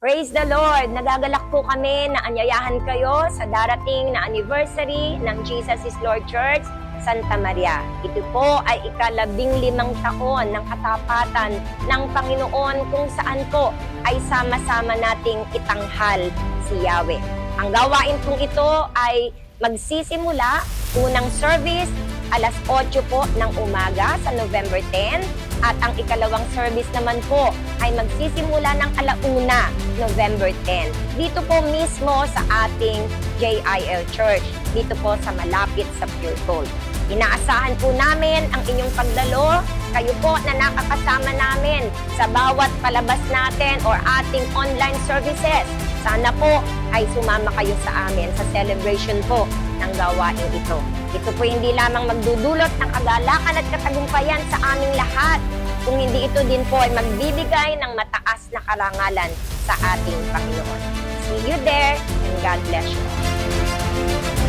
Praise the Lord! Nagagalak po kami na anyayahan kayo sa darating na anniversary ng Jesus is Lord Church, Santa Maria. Ito po ay ikalabing limang taon ng katapatan ng Panginoon kung saan po ay sama-sama nating itanghal si Yahweh. Ang gawain pong ito ay magsisimula unang service alas 8 po ng umaga sa November 10 at ang ikalawang service naman po ay magsisimula ng alauna November 10. Dito po mismo sa ating JIL Church, dito po sa malapit sa Pure Gold. Inaasahan po namin ang inyong pagdalo, kayo po na nakakasama namin sa bawat palabas natin or ating online services. Sana po ay sumama kayo sa amin sa celebration po ng gawain ito. Ito po hindi lamang magdudulot ng kagalakan at katagumpayan sa aming lahat, kung hindi ito din po ay magbibigay ng mataas na karangalan sa ating Panginoon. See you there and God bless you.